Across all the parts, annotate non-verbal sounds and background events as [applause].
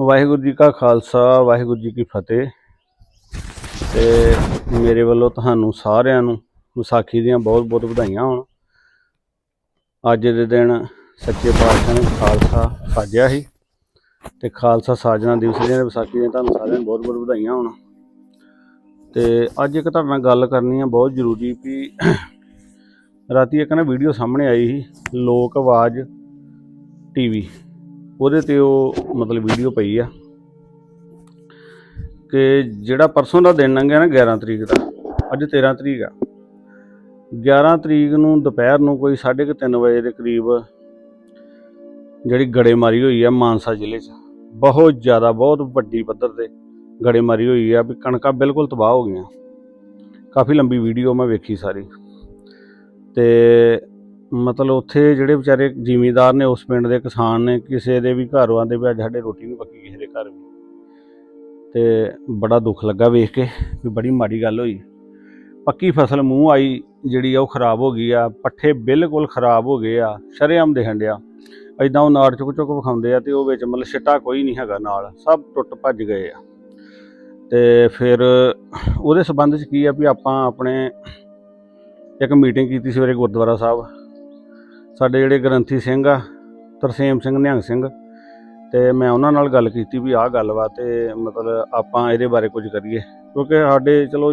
ਵਾਹਿਗੁਰੂ ਜੀ ਕਾ ਖਾਲਸਾ, ਵਾਹਿਗੁਰੂ ਜੀ ਕੀ ਫਤਿਹ। ਤੇ ਮੇਰੇ ਵੱਲੋਂ ਤੁਹਾਨੂੰ ਸਾਰਿਆਂ ਨੂੰ, ਵਿਸਾਖੀ ਦੀਆਂ ਬਹੁਤ ਬਹੁਤ ਵਧਾਈਆਂ ਹੋਣ। ਅੱਜ ਦੇ ਦਿਨ ਸੱਚੇ ਪਾਤਸ਼ਾਹ ਨੇ ਖਾਲਸਾ ਸਾਜਿਆ ਸੀ। ਤੇ ਖਾਲਸਾ ਸਾਜਣਾ ਦਿਵਸ ਦੀਆਂ ਵਿਸਾਖੀ ਦੀਆਂ ਤੁਹਾਨੂੰ ਸਾਰਿਆਂ ਨੂੰ ਬਹੁਤ ਬਹੁਤ ਵਧਾਈਆਂ ਹੋਣ। ਤੇ ਅੱਜ ਇੱਕ ਤੁਹਾਡੇ ਨਾਲ ਗੱਲ ਕਰਨੀ ਆ, ਬਹੁਤ ਜ਼ਰੂਰੀ ਵੀ ਰਾਤੀ ਇੱਕ ਨਾ ਵੀਡੀਓ ਸਾਹਮਣੇ ਆਈ ਸੀ, ਲੋਕ ਆਵਾਜ਼ ਟੀਵੀ। ਉਹਦੇ ਤੇ ਉਹ ਮਤਲਬ ਵੀਡੀਓ ਪਈ ਆ ਕਿ ਜਿਹੜਾ ਪਰਸੋਂ ਦਾ ਦਿਨ ਲੰਘਿਆ ਨਾ 11 ਤਰੀਕ ਦਾ, ਅੱਜ 13 ਤਰੀਕ ਆ। 11 ਤਰੀਕ ਨੂੰ ਦੁਪਹਿਰ ਨੂੰ ਕੋਈ 3:30 ਵਜੇ ਦੇ ਕਰੀਬ ਜਿਹੜੀ ਗੜੇਮਾਰੀ ਹੋਈ ਆ ਮਾਨਸਾ ਜ਼ਿਲ੍ਹੇ 'ਚ, ਬਹੁਤ ਜ਼ਿਆਦਾ, ਬਹੁਤ ਵੱਡੀ ਪੱਧਰ ਤੇ ਗੜੇਮਾਰੀ ਹੋਈ ਆ ਵੀ ਕਣਕਾਂ ਬਿਲਕੁਲ ਤਬਾਹ ਹੋ ਗਈਆਂ। ਕਾਫੀ ਲੰਬੀ ਵੀਡੀਓ ਮੈਂ ਵੇਖੀ ਸਾਰੀ। ਤੇ ਮਤਲਬ ਉੱਥੇ ਜਿਹੜੇ ਵਿਚਾਰੇ ਜ਼ਿਮੀਂਦਾਰ ਨੇ, ਉਸ ਪਿੰਡ ਦੇ ਕਿਸਾਨ ਨੇ, ਕਿਸੇ ਦੇ ਵੀ ਘਰ ਆਂਦੇ ਵੀ ਅੱਜ ਸਾਡੇ ਰੋਟੀ ਨਹੀਂ ਪੱਕੀ, ਕਿਸੇ ਦੇ ਘਰ ਵੀ। ਤੇ ਬੜਾ ਦੁੱਖ ਲੱਗਾ ਵੇਖ ਕੇ ਵੀ ਬੜੀ ਮਾੜੀ ਗੱਲ ਹੋਈ। ਪੱਕੀ ਫਸਲ ਮੂੰਹ ਆਈ, ਜਿਹੜੀ ਆ ਉਹ ਖਰਾਬ ਹੋ ਗਈ ਆ, ਪੱਠੇ ਬਿਲਕੁਲ ਖਰਾਬ ਹੋ ਗਏ ਆ, ਸ਼ਰੇਆਮ ਦੇ ਹੰਡਿਆ ਐਦਾਂ ਉਹ ਨਾੜ ਚੁੱਕ ਚੁੱਕ ਵਿਖਾਉਂਦੇ ਆ ਤੇ ਉਹ ਵਿੱਚ ਮਤਲਬ ਛਿੱਟਾ ਕੋਈ ਨਹੀਂ ਹੈਗਾ ਨਾਲ, ਸਭ ਟੁੱਟ ਭੱਜ ਗਏ ਆ। ਤੇ ਫਿਰ ਉਹਦੇ ਸਬੰਧ ਚ ਕੀ ਆ ਵੀ ਆਪਾਂ ਆਪਣੇ ਇੱਕ ਮੀਟਿੰਗ ਕੀਤੀ ਸਵੇਰੇ ਗੁਰਦੁਆਰਾ ਸਾਹਿਬ। ਸਾਡੇ ਜਿਹੜੇ ਗ੍ਰੰਥੀ ਸਿੰਘ ਆ, ਤਰਸੇਮ ਸਿੰਘ, ਨਿਹੰਗ ਸਿੰਘ, ਤੇ ਮੈਂ ਉਹਨਾਂ ਨਾਲ ਗੱਲ ਕੀਤੀ ਵੀ ਆਹ ਗੱਲਬਾਤ ਵਾ ਤੇ ਮਤਲਬ ਆਪਾਂ ਇਹਦੇ ਬਾਰੇ ਕੁਝ ਕਰੀਏ। ਕਿਉਂਕਿ ਸਾਡੇ ਚਲੋ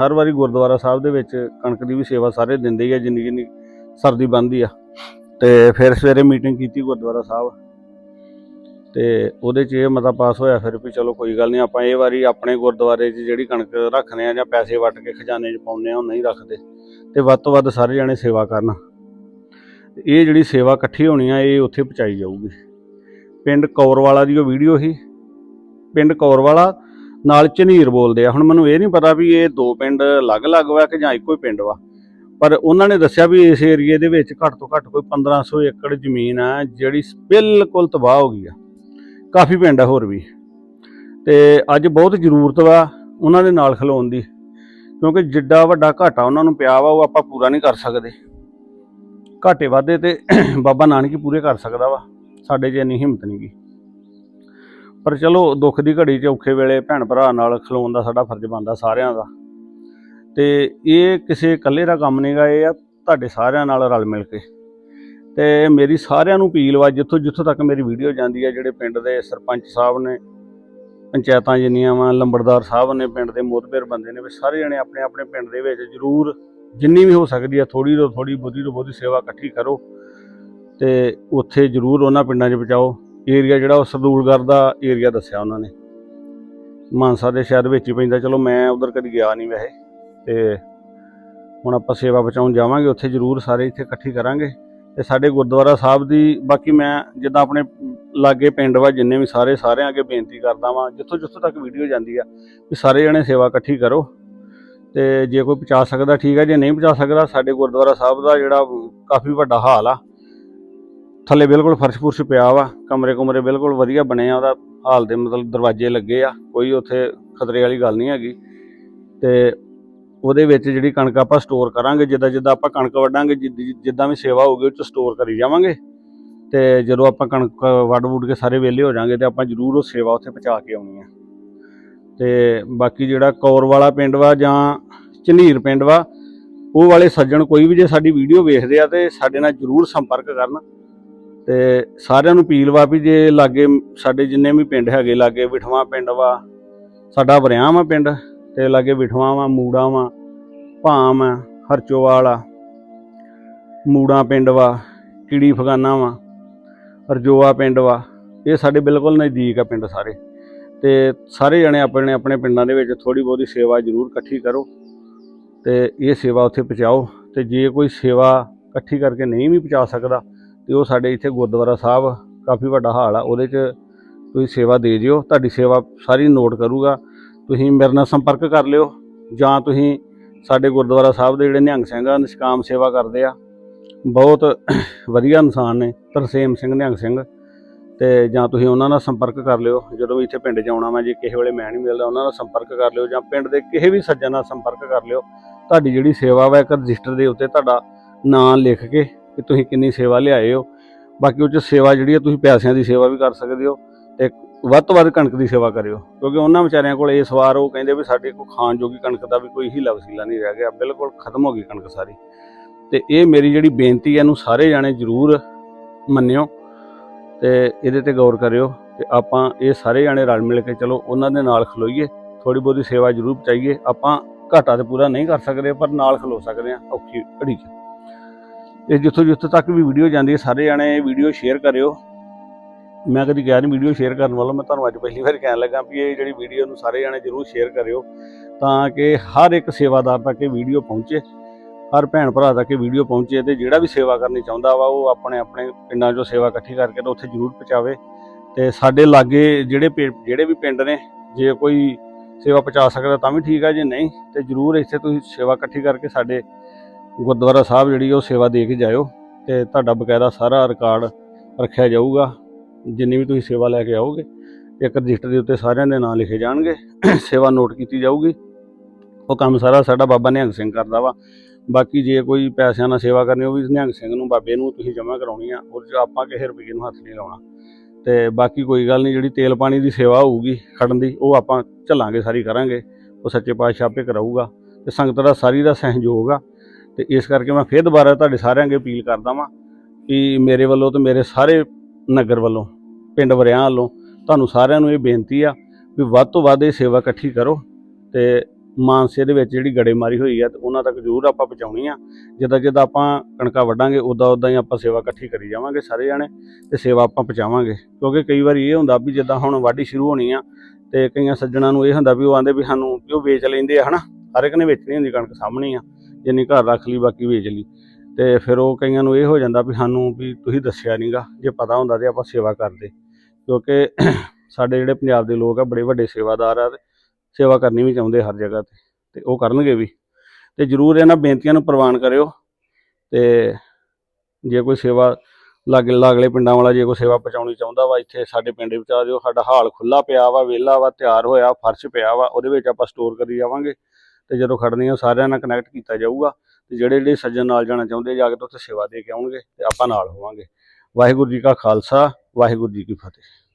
ਹਰ ਵਾਰੀ ਗੁਰਦੁਆਰਾ ਸਾਹਿਬ ਦੇ ਵਿੱਚ ਕਣਕ ਦੀ ਵੀ ਸੇਵਾ ਸਾਰੇ ਦਿੰਦੇ ਹੀ ਆ, ਜਿੰਨੀ ਜਿੰਨੀ ਸਰਦੀ ਬੰਦੀ ਆ। ਤੇ ਫਿਰ ਸਵੇਰੇ ਮੀਟਿੰਗ ਕੀਤੀ ਗੁਰਦੁਆਰਾ ਸਾਹਿਬ। ਤੇ ਉਹਦੇ 'ਚ ਇਹ ਮਤਾ ਪਾਸ ਹੋਇਆ ਫਿਰ ਵੀ ਚਲੋ ਕੋਈ ਗੱਲ ਨਹੀਂ ਆਪਾਂ ਇਹ ਵਾਰੀ ਆਪਣੇ ਗੁਰਦੁਆਰੇ 'ਚ ਜਿਹੜੀ ਕਣਕ ਰੱਖਦੇ ਆ ਜਾਂ ਪੈਸੇ ਵਟ ਕੇ ਖਜ਼ਾਨੇ 'ਚ ਪਾਉਂਦੇ ਆ, ਉਹ ਨਹੀਂ ਰੱਖਦੇ। ਤੇ ਵੱਧ ਤੋਂ ਵੱਧ ਸਾਰੇ ਜਣੇ ਸੇਵਾ ਕਰਨ। ਤੇ ਇਹ ਜਿਹੜੀ ਸੇਵਾ ਇਕੱਠੀ ਹੋਣੀ ਆ, ਇਹ ਉੱਥੇ ਪਹੁੰਚਾਈ ਜਾਊਗੀ। ਪਿੰਡ ਕੌਰਵਾਲਾ ਦੀ ਉਹ ਵੀਡੀਓ ਸੀ। ਪਿੰਡ ਕੌਰਵਾਲਾ ਨਾਲ ਝਨੀਰ ਬੋਲਦੇ ਆ। ਹੁਣ ਮੈਨੂੰ ਇਹ ਨਹੀਂ ਪਤਾ ਵੀ ਇਹ ਦੋ ਪਿੰਡ ਅਲੱਗ-ਅਲੱਗ ਵਾ ਕਿ ਜਾਂ ਇੱਕੋ ਹੀ ਪਿੰਡ ਵਾ। ਪਰ ਉਹਨਾਂ ਨੇ ਦੱਸਿਆ ਵੀ ਇਸ ਏਰੀਏ ਦੇ ਵਿੱਚ ਘੱਟ ਤੋਂ ਘੱਟ ਕੋਈ 1500 ਏਕੜ ਜ਼ਮੀਨ ਆ, ਜਿਹੜੀ ਬਿਲਕੁਲ ਤਬਾਹ ਹੋ ਗਈ ਆ। ਕਾਫੀ ਪਿੰਡ ਆ ਹੋਰ ਵੀ। ਤੇ ਅੱਜ ਬਹੁਤ ਜ਼ਰੂਰਤ ਵਾ ਉਹਨਾਂ ਦੇ ਨਾਲ ਖਲੋਣ ਦੀ, ਕਿਉਂਕਿ ਜਿੱਡਾ ਵੱਡਾ ਘਾਟਾ ਉਹਨਾਂ ਨੂੰ ਪਿਆ ਵਾ, ਉਹ ਆਪਾਂ ਪੂਰਾ ਨਹੀਂ ਕਰ ਸਕਦੇ। ਘਾਟੇ ਵਾਧੇ ਤੇ [clears throat] ਬਾਬਾ ਨਾਨਕ ਹੀ ਪੂਰੇ ਕਰ ਸਕਦਾ ਵਾ। ਸਾਡੇ 'ਚ ਇੰਨੀ ਹਿੰਮਤ ਨਹੀਂ ਗੀ। ਪਰ ਚਲੋ ਦੁੱਖ ਦੀ ਘੜੀ 'ਚ ਔਖੇ ਵੇਲੇ ਭੈਣ ਭਰਾ ਨਾਲ ਖਲੋਣ ਦਾ ਸਾਡਾ ਫਰਜ਼ ਬਣਦਾ ਸਾਰਿਆਂ ਦਾ। ਤੇ ਇਹ ਕਿਸੇ ਇਕੱਲੇ ਦਾ ਕੰਮ ਨਹੀਂਗਾ ਇਹ ਆ ਤੁਹਾਡੇ ਸਾਰਿਆਂ ਨਾਲ ਰਲ ਮਿਲ ਕੇ। ਤੇ ਮੇਰੀ ਸਾਰਿਆਂ ਨੂੰ ਅਪੀਲ ਵਾ, ਜਿੱਥੋਂ ਜਿੱਥੋਂ ਤੱਕ ਮੇਰੀ ਵੀਡੀਓ ਜਾਂਦੀ ਹੈ ਜਿਹੜੇ ਪਿੰਡ ਦੇ ਸਰਪੰਚ ਸਾਹਿਬ ਨੇ, ਪੰਚਾਇਤਾਂ ਜਿੰਨੀਆਂ ਵਾ, ਲੰਬੜਦਾਰ ਸਾਹਿਬ ਨੇ, ਪਿੰਡ ਦੇ ਮੋਤਬਰ ਬੰਦੇ ਨੇ, ਵੀ ਸਾਰੇ ਜਣੇ ਆਪਣੇ ਆਪਣੇ ਪਿੰਡ ਦੇ ਵਿੱਚ ਜ਼ਰੂਰ ਜਿੰਨੀ ਵੀ ਹੋ ਸਕਦੀ ਆ ਥੋੜੀ ਤੋਂ ਥੋੜੀ ਬਹੁਤੀ ਤੋਂ ਬਹੁਤੀ ਸੇਵਾ ਇਕੱਠੀ ਕਰੋ ਤੇ ਉੱਥੇ ਜ਼ਰੂਰ ਉਹਨਾਂ ਪਿੰਡਾਂ 'ਚ ਪਹੁੰਚਾਓ। ਏਰੀਆ ਜਿਹੜਾ ਉਹ ਸਰਦੂਲਗੜ੍ਹ ਦਾ ਏਰੀਆ ਦੱਸਿਆ ਉਹਨਾਂ ਨੇ। ਮਾਨਸਾ ਦੇ ਸ਼ਹਿਰ ਵਿੱਚ ਹੀ ਪੈਂਦਾ। ਚਲੋ ਮੈਂ ਉਧਰ ਕਦੀ ਗਿਆ ਨਹੀਂ ਵੈਸੇ। ਤੇ ਹੁਣ ਆਪਾਂ ਸੇਵਾ ਬਚਾਉਣ ਜਾਵਾਂਗੇ। ਉੱਥੇ ਜ਼ਰੂਰ ਸਾਰੇ ਇੱਥੇ ਇਕੱਠੀ ਕਰਾਂਗੇ। ਤੇ ਸਾਡੇ ਗੁਰਦੁਆਰਾ ਸਾਹਿਬ ਦੀ ਬਾਕੀ ਮੈਂ ਜਿੱਦਾਂ ਆਪਣੇ ਲਾਗੇ ਪਿੰਡ ਵਾ, ਜਿੰਨੇ ਵੀ ਸਾਰੇ, ਸਾਰਿਆਂ ਅੱਗੇ ਬੇਨਤੀ ਕਰਦਾ ਵਾਂ ਜਿੱਥੋਂ ਜਿੱਥੋਂ ਤੱਕ ਵੀਡੀਓ ਜਾਂਦੀ ਆ, ਵੀ ਸਾਰੇ ਜਣੇ ਸੇਵਾ ਇਕੱਠੀ ਕਰੋ। ਤੇ ਜੇ ਕੋਈ ਪਹੁੰਚਾ ਸਕਦਾ, ਠੀਕ ਹੈ ਜੇ ਨਹੀਂ ਪਹੁੰਚਾ ਸਕਦਾ, ਸਾਡੇ ਗੁਰਦੁਆਰਾ ਸਾਹਿਬ ਦਾ ਜਿਹੜਾ ਕਾਫੀ ਵੱਡਾ ਹਾਲ ਆ। ਥੱਲੇ ਬਿਲਕੁਲ ਫਰਸ਼ ਫੁਰਸ਼ ਪਿਆ ਵਾ ਕਮਰੇ ਕੁਮਰੇ ਬਿਲਕੁਲ ਵਧੀਆ ਬਣੇ ਆ, ਉਹਦਾ ਹਾਲ ਦੇ ਮਤਲਬ ਦਰਵਾਜ਼ੇ ਲੱਗੇ ਆ, ਕੋਈ ਉੱਥੇ ਖਤਰੇ ਵਾਲੀ ਗੱਲ ਨਹੀਂ ਹੈਗੀ। ਤੇ ਉਹਦੇ ਵਿੱਚ ਜਿਹੜੀ ਕਣਕ ਆਪਾਂ ਸਟੋਰ ਕਰਾਂਗੇ, ਜਿੱਦਾਂ ਜਿੱਦਾਂ ਆਪਾਂ ਕਣਕ ਵੱਢਾਂਗੇ, ਜਿੱਦ- ਜਿੱਦਾਂ ਵੀ ਸੇਵਾ ਹੋਊਗੀ, ਉਹ ਚ ਸਟੋਰ ਕਰੀ ਜਾਵਾਂਗੇ। ਤੇ ਜਦੋਂ ਆਪਾਂ ਕਣਕ ਵੱਢ ਵੁੱਢ ਕੇ ਸਾਰੇ ਵਿਹਲੇ ਹੋ ਜਾਾਂਗੇ, ਤੇ ਆਪਾਂ ਜ਼ਰੂਰ ਉਹ ਸੇਵਾ ਉੱਥੇ ਪਹੁੰਚਾ ਕੇ ਆਉਣੀ ਆ। ਤੇ ਬਾਕੀ ਜਿਹੜਾ ਕੌਰ ਵਾਲਾ ਪਿੰਡ ਵਾ ਜਾਂ ਝਨੀਰ ਪਿੰਡ ਵਾ, ਉਹ ਵਾਲੇ ਸੱਜਣ ਕੋਈ ਵੀ ਜੇ ਸਾਡੀ ਵੀਡੀਓ ਵੇਖਦੇ ਆ ਤੇ ਸਾਡੇ ਨਾਲ ਜ਼ਰੂਰ ਸੰਪਰਕ ਕਰਨ। ਤੇ ਸਾਰਿਆਂ ਨੂੰ ਅਪੀਲ ਵਾ ਵੀ ਜੇ ਲਾਗੇ ਸਾਡੇ ਜਿੰਨੇ ਵੀ ਪਿੰਡ ਹੈਗੇ, ਲਾਗੇ ਵਿਠਵਾ ਪਿੰਡ ਵਾ, ਸਾਡਾ ਵਰਿਆਮ ਆ ਪਿੰਡ ਤੇ ਲਾਗੇ ਵਿਠਵਾ ਵਾ, ਮੂੜਾ ਵਾ, ਭਾਮ ਆ ਹਰਚੋਵਾਲ ਆ ਮੂੜਾ ਪਿੰਡ ਵਾ, ਕੀੜੀ ਫਗਾਨਾ ਵਾ ਰਜੋਆ ਪਿੰਡ ਵਾ, ਇਹ ਸਾਡੇ ਬਿਲਕੁਲ ਨਜ਼ਦੀਕ ਆ ਪਿੰਡ ਸਾਰੇ। ਤੇ ਸਾਰੇ ਜਣੇ ਆਪਣੇ ਆਪਣੇ ਪਿੰਡਾਂ ਦੇ ਵਿੱਚ ਥੋੜੀ ਬਹੁਤੀ ਸੇਵਾ ਜ਼ਰੂਰ ਇਕੱਠੀ ਕਰੋ ਤੇ ਇਹ ਸੇਵਾ ਉੱਥੇ ਪਹੁੰਚਾਓ ਤੇ ਜੇ ਕੋਈ ਸੇਵਾ ਇਕੱਠੀ ਕਰਕੇ ਨਹੀਂ ਵੀ ਪਹੁੰਚਾ ਸਕਦਾ ਤੇ ਉਹ ਸਾਡੇ ਇੱਥੇ ਗੁਰਦੁਆਰਾ ਸਾਹਿਬ ਕਾਫੀ ਵੱਡਾ ਹਾਲ ਆ, ਉਹਦੇ 'ਚ ਤੁਸੀਂ ਸੇਵਾ ਦੇ ਜਿਓ ਤੁਹਾਡੀ ਸੇਵਾ ਸਾਰੀ ਨੋਟ ਕਰੂਗਾ। ਤੁਸੀਂ ਮੇਰੇ ਨਾਲ ਸੰਪਰਕ ਕਰ ਲਿਓ ਜਾਂ ਤੁਸੀਂ ਸਾਡੇ ਗੁਰਦੁਆਰਾ ਸਾਹਿਬ ਦੇ ਜਿਹੜੇ ਨਿਹੰਗ ਸਿੰਘ ਆ, ਨਿਸ਼ਕਾਮ ਸੇਵਾ ਕਰਦੇ ਆ। ਬਹੁਤ ਵਧੀਆ ਇਨਸਾਨ ਨੇ, ਤਰਸੇਮ ਸਿੰਘ ਨਿਹੰਗ ਸਿੰਘ। ਤੇ ਜਾਂ ਤੁਸੀਂ ਉਹਨਾਂ ਨਾਲ ਸੰਪਰਕ ਕਰ ਲਿਓ। ਜਦੋਂ ਵੀ ਇੱਥੇ ਪਿੰਡ 'ਚ ਆਉਣਾ ਮੈਂ ਜੇ ਕਿਸੇ ਵੇਲੇ ਮੈਂ ਨਹੀਂ ਮਿਲਦਾ, ਉਹਨਾਂ ਨਾਲ ਸੰਪਰਕ ਕਰ ਲਿਓ ਜਾਂ ਪਿੰਡ ਦੇ ਕਿਸੇ ਵੀ ਸੱਜਣ ਨਾਲ ਸੰਪਰਕ ਕਰ ਲਿਓ। ਤੁਹਾਡੀ ਜਿਹੜੀ ਸੇਵਾ ਵਾ ਇੱਕ ਰਜਿਸਟਰ ਦੇ ਉੱਤੇ ਤੁਹਾਡਾ ਨਾਂ ਲਿਖ ਕੇ ਕਿ ਤੁਸੀਂ ਕਿੰਨੀ ਸੇਵਾ ਲਿਆਏ ਹੋ। ਬਾਕੀ ਉਹ 'ਚ ਸੇਵਾ ਜਿਹੜੀ ਹੈ ਤੁਸੀਂ ਪੈਸਿਆਂ ਦੀ ਸੇਵਾ ਵੀ ਕਰ ਸਕਦੇ ਹੋ ਤੇ ਵੱਧ ਤੋਂ ਵੱਧ ਕਣਕ ਦੀ ਸੇਵਾ ਕਰਿਓ। ਕਿਉਂਕਿ ਉਹਨਾਂ ਵਿਚਾਰਿਆਂ ਕੋਲ ਇਸ ਵਾਰ ਉਹ ਕਹਿੰਦੇ ਵੀ ਸਾਡੇ ਕੋਲ ਖਾਣ ਜੋਗੀ ਕਣਕ ਦਾ ਵੀ ਕੋਈ ਹੀਲਾ ਵਸੀਲਾ ਨਹੀਂ ਰਹਿ ਗਿਆ, ਬਿਲਕੁਲ ਖਤਮ ਹੋ ਗਈ ਕਣਕ ਸਾਰੀ। ਤੇ ਇਹ ਮੇਰੀ ਜਿਹੜੀ ਬੇਨਤੀ ਹੈ ਇਹਨੂੰ ਸਾਰੇ ਜਾਣੇ ਜ਼ਰੂਰ ਮੰਨਿਓ। ਤੇ ਇਹਦੇ ਤੇ ਗੌਰ ਕਰਿਓ ਤੇ ਆਪਾਂ ਇਹ ਸਾਰੇ ਜਾਣੇ ਰਲ ਮਿਲ ਕੇ ਚਲੋ ਉਹਨਾਂ ਦੇ ਨਾਲ ਖਲੋਈਏ ਥੋੜੀ ਬਹੁਤੀ ਸੇਵਾ ਜ਼ਰੂਰ ਪਹੁੰਚਾਈਏ ਆਪਾਂ ਘਾਟਾ ਤੇ ਪੂਰਾ ਨਹੀਂ ਕਰ ਸਕਦੇ, ਪਰ ਨਾਲ ਖਲੋ ਸਕਦੇ ਆ ਔਖੀ ਘੜੀ 'ਚ। ਇਹ ਜਿੱਥੋਂ ਜਿੱਥੋਂ ਤੱਕ ਵੀ ਵੀਡੀਓ ਜਾਂਦੀ ਹੈ, ਸਾਰੇ ਜਾਣੇ ਇਹ ਵੀਡੀਓ ਸ਼ੇਅਰ ਕਰਿਓ। ਮੈਂ ਕਦੀ ਗਿਆ ਨਹੀਂ ਵੀਡੀਓ ਸ਼ੇਅਰ ਕਰਨ ਵਾਲਾ, ਮੈਂ ਤੁਹਾਨੂੰ ਅੱਜ ਪਹਿਲੀ ਵਾਰ ਕਹਿਣ ਲੱਗਾ ਵੀ ਇਹ ਜਿਹੜੀ ਵੀਡੀਓ ਨੂੰ ਸਾਰੇ ਜਾਣੇ ਜ਼ਰੂਰ ਸ਼ੇਅਰ ਕਰਿਓ ਤਾਂ ਕਿ ਹਰ ਇੱਕ ਸੇਵਾਦਾਰ ਤੱਕ ਇਹ ਵੀਡੀਓ ਪਹੁੰਚੇ। ਹਰ ਭੈਣ ਭਰਾ ਤੱਕ ਇਹ ਵੀਡੀਓ ਪਹੁੰਚੇ ਤੇ ਜਿਹੜਾ ਵੀ ਸੇਵਾ ਕਰਨੀ ਚਾਹੁੰਦਾ ਵਾ, ਉਹ ਆਪਣੇ ਆਪਣੇ ਪਿੰਡਾਂ 'ਚੋਂ ਸੇਵਾ ਇਕੱਠੀ ਕਰਕੇ ਤਾਂ ਉੱਥੇ ਜ਼ਰੂਰ ਪਹੁੰਚਾਵੇ। ਤੇ ਸਾਡੇ ਲਾਗੇ ਜਿਹੜੇ ਪਿੰ- ਜਿਹੜੇ ਵੀ ਪਿੰਡ ਨੇ, ਜੇ ਕੋਈ ਸੇਵਾ ਪਹੁੰਚਾ ਸਕਦਾ ਤਾਂ ਵੀ ਠੀਕ ਆ, ਜੇ ਨਹੀਂ, ਤੇ ਜ਼ਰੂਰ ਇੱਥੇ ਤੁਸੀਂ ਸੇਵਾ ਇਕੱਠੀ ਕਰਕੇ ਸਾਡੇ ਗੁਰਦੁਆਰਾ ਸਾਹਿਬ ਜਿਹੜੀ ਉਹ ਸੇਵਾ ਦੇ ਕੇ ਜਾਇਓ ਤੇ ਤੁਹਾਡਾ ਬਕਾਇਦਾ ਸਾਰਾ ਰਿਕਾਰਡ ਰੱਖਿਆ ਜਾਊਗਾ। ਜਿੰਨੀ ਵੀ ਤੁਸੀਂ ਸੇਵਾ ਲੈ ਕੇ ਆਓਗੇ, ਇੱਕ ਰਜਿਸਟਰ ਦੇ ਉੱਤੇ ਸਾਰਿਆਂ ਦੇ ਨਾਂ ਲਿਖੇ ਜਾਣਗੇ। ਸੇਵਾ ਨੋਟ ਕੀਤੀ ਜਾਊਗੀ। ਉਹ ਕੰਮ ਸਾਰਾ ਸਾਡਾ ਬਾਬਾ ਨਿਹੰਗ ਸਿੰਘ ਕਰਦਾ ਵਾ। ਬਾਕੀ ਜੇ ਕੋਈ ਪੈਸਿਆਂ ਨਾਲ ਸੇਵਾ ਕਰਨੀ ਉਹ ਵੀ ਨਿਹੰਗ ਸਿੰਘ ਨੂੰ, ਬਾਬੇ ਨੂੰ ਤੁਸੀਂ ਜਮ੍ਹਾਂ ਕਰਾਉਣੀ ਆ, ਉਹ 'ਚ ਆਪਾਂ ਕਿਸੇ ਰੁਪਏ ਨੂੰ ਹੱਥ ਨਹੀਂ ਲਾਉਣਾ। ਤੇ ਬਾਕੀ ਕੋਈ ਗੱਲ ਨਹੀਂ, ਜਿਹੜੀ ਤੇਲ ਪਾਣੀ ਦੀ ਸੇਵਾ ਹੋਊਗੀ ਖੜਨ ਦੀ, ਉਹ ਆਪਾਂ ਝੱਲਾਂਗੇ ਸਾਰੀ ਕਰਾਂਗੇ। ਉਹ ਸੱਚੇ ਪਾਤਸ਼ਾਹ ਆਪੇ ਕਰਾਊਗਾ। ਤੇ ਸੰਗਤ ਦਾ ਸਾਰੀ ਦਾ ਸਹਿਯੋਗ ਆ। ਤੇ ਇਸ ਕਰਕੇ ਮੈਂ ਫਿਰ ਦੁਬਾਰਾ ਤੁਹਾਡੇ ਸਾਰਿਆਂ ਅੱਗੇ ਅਪੀਲ ਕਰਦਾ ਵਾਂ ਕਿ ਮੇਰੇ ਵੱਲੋਂ ਤੇ ਮੇਰੇ ਸਾਰੇ ਨਗਰ ਵੱਲੋਂ, ਪਿੰਡ ਵਰਿਆਂ ਵੱਲੋਂ, ਤੁਹਾਨੂੰ ਸਾਰਿਆਂ ਨੂੰ ਇਹ ਬੇਨਤੀ ਆ ਵੀ ਵੱਧ ਤੋਂ ਵੱਧ ਇਹ ਸੇਵਾ ਇਕੱਠੀ ਕਰੋ। ਤੇ ਮਾਨਸੇ ਦੇ ਵਿੱਚ ਜਿਹੜੀ ਗੜੇਮਾਰੀ ਹੋਈ ਆ ਤੇ ਉਹਨਾਂ ਤੱਕ ਜ਼ਰੂਰ ਆਪਾਂ ਪਹੁੰਚਾਉਣੀ ਆ। ਜਿੱਦਾਂ ਜਿੱਦਾਂ ਆਪਾਂ ਕਣਕਾਂ ਵੱਢਾਂਗੇ ਉਦਾਂ ਉਦਾਂ ਹੀ ਆਪਾਂ ਸੇਵਾ ਇਕੱਠੀ ਕਰੀ ਜਾਵਾਂਗੇ ਸਾਰੇ ਜਾਣੇ ਤੇ ਸੇਵਾ ਆਪਾਂ ਪਹੁੰਚਾਵਾਂਗੇ। ਕਿਉਂਕਿ ਕਈ ਵਾਰੀ ਇਹ ਹੁੰਦਾ ਵੀ ਜਿੱਦਾਂ ਹੁਣ ਵਾਢੀ ਸ਼ੁਰੂ ਹੋਣੀ ਆ ਤੇ ਕਈਆਂ ਸੱਜਣਾਂ ਨੂੰ ਇਹ ਹੁੰਦਾ ਵੀ ਉਹ ਆਂਦੇ ਵੀ ਸਾਨੂੰ ਵੀ ਉਹ ਵੇਚ ਲੈਂਦੇ ਆ, ਹਨਾ? ਹਰ ਇੱਕ ਨੇ ਵੇਚਣੀ ਹੁੰਦੀ ਕਣਕ ਸਾਹਮਣੇ ਆ, ਜਿੰਨੀ ਘਰ ਰੱਖ ਲਈ ਬਾਕੀ ਵੇਚ ਲਈ। ਤੇ ਫਿਰ ਉਹ ਕਈਆਂ ਨੂੰ ਇਹ ਹੋ ਜਾਂਦਾ ਵੀ ਸਾਨੂੰ ਵੀ ਤੁਸੀਂ ਦੱਸਿਆ ਨਹੀਂਗਾ ਜੇ ਪਤਾ ਹੁੰਦਾ ਤੇ ਆਪਾਂ ਸੇਵਾ ਕਰਦੇ। ਕਿਉਂਕਿ ਸਾਡੇ ਜਿਹੜੇ ਪੰਜਾਬ ਦੇ ਲੋਕ ਆ, ਬੜੇ ਵੱਡੇ ਸੇਵਾਦਾਰ ਆ ਸੇਵਾ ਕਰਨੀ ਵੀ ਚਾਹੁੰਦੇ ਹਰ ਜਗ੍ਹਾ ਤੇ ਤੇ ਉਹ ਕਰਨਗੇ ਵੀ। ਤੇ ਜਰੂਰ ਇਹਨਾਂ ਬੇਨਤੀਆਂ ਨੂੰ ਪ੍ਰਵਾਨ ਕਰਿਓ, ਤੇ ਜੇ ਕੋਈ ਸੇਵਾ ਲਾਗੇ, ਲਾਗਲੇ ਪਿੰਡਾਂ ਵਾਲਾ ਜੇ ਕੋਈ ਸੇਵਾ ਪਹੁੰਚਾਉਣੀ ਚਾਹੁੰਦਾ ਵਾ, ਇੱਥੇ ਸਾਡੇ ਪਿੰਡ ਵਿੱਚ ਆ ਜਾਓ, ਸਾਡਾ ਹਾਲ ਖੁੱਲਾ ਪਿਆ ਵਾ, ਵਿਹਲਾ ਵਾ, ਤਿਆਰ ਹੋਇਆ, ਫਰਸ਼ ਪਿਆ ਵਾ, ਉਹਦੇ ਵਿੱਚ ਆਪਾਂ ਸਟੋਰ ਕਰੀ ਜਾਵਾਂਗੇ। ਤੇ ਜਦੋਂ ਖੜਨੀਆਂ ਸਾਰਿਆਂ ਨਾਲ ਕਨੈਕਟ ਕੀਤਾ ਜਾਊਗਾ, ਤੇ ਜਿਹੜੇ ਜਿਹੜੇ ਸੱਜਣ ਨਾਲ ਜਾਣਾ ਚਾਹੁੰਦੇ, ਜਾ ਕੇ ਤੇ ਉੱਥੇ ਸੇਵਾ ਦੇ ਕੇ ਆਉਣਗੇ, ਤੇ ਆਪਾਂ ਨਾਲ ਹੋਵਾਂਗੇ। ਵਾਹਿਗੁਰੂ ਜੀ ਕਾ ਖਾਲਸਾ, ਵਾਹਿਗੁਰੂ ਜੀ ਕੀ ਫਤਿਹ।